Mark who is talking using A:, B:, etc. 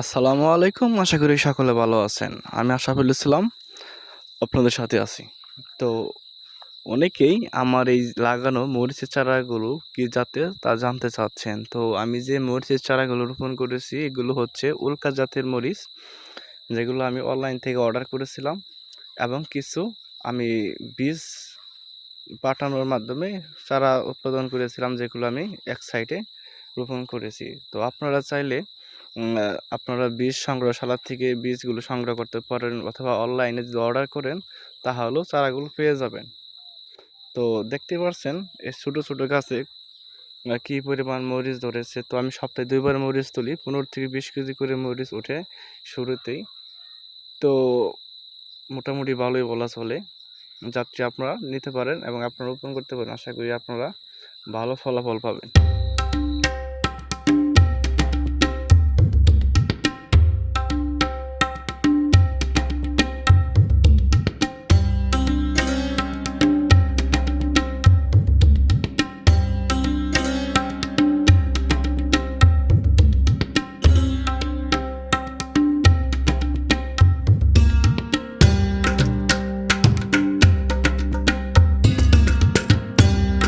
A: আসসালামু আলাইকুম, আশা করি সকলে ভালো আছেন। আমি আশাফুল ইসলাম, আপনাদের সাথে আছি। তো অনেকেই আমার এই লাগানো মরিচের চারাগুলো কি জাতে তা জানতে চাচ্ছেন। তো আমি যে মরিচের চারাগুলো রোপণ করেছি, এগুলো হচ্ছে উল্কা জাতের মরিচ, যেগুলো আমি অনলাইন থেকে অর্ডার করেছিলাম এবং কিছু আমি বীজ পাঠানোর মাধ্যমে চারা উৎপাদন করেছিলাম, যেগুলো আমি এক সাইডে রোপণ করেছি। তো আপনারা চাইলে আপনারা বীজ সংগ্রহশালা থেকে বীজগুলো সংগ্রহ করতে পারেন অথবা অনলাইনে যদি অর্ডার করেন, তাহলেও চারাগুলো পেয়ে যাবেন। তো দেখতে পাচ্ছেন এই ছোটো ছোটো গাছে কি পরিমাণ মরিচ ধরেছে? তো আমি সপ্তাহে দুইবার মরিচ তুলি, পনেরো থেকে বিশ কেজি করে মরিচ ওঠে শুরুতেই। তো মোটামুটি ভালোই বলা চলে। যাত্রী আপনারা নিতে পারেন এবং আপনারা রোপণ করতে পারেন। আশা করি আপনারা ভালো ফলাফল পাবেন।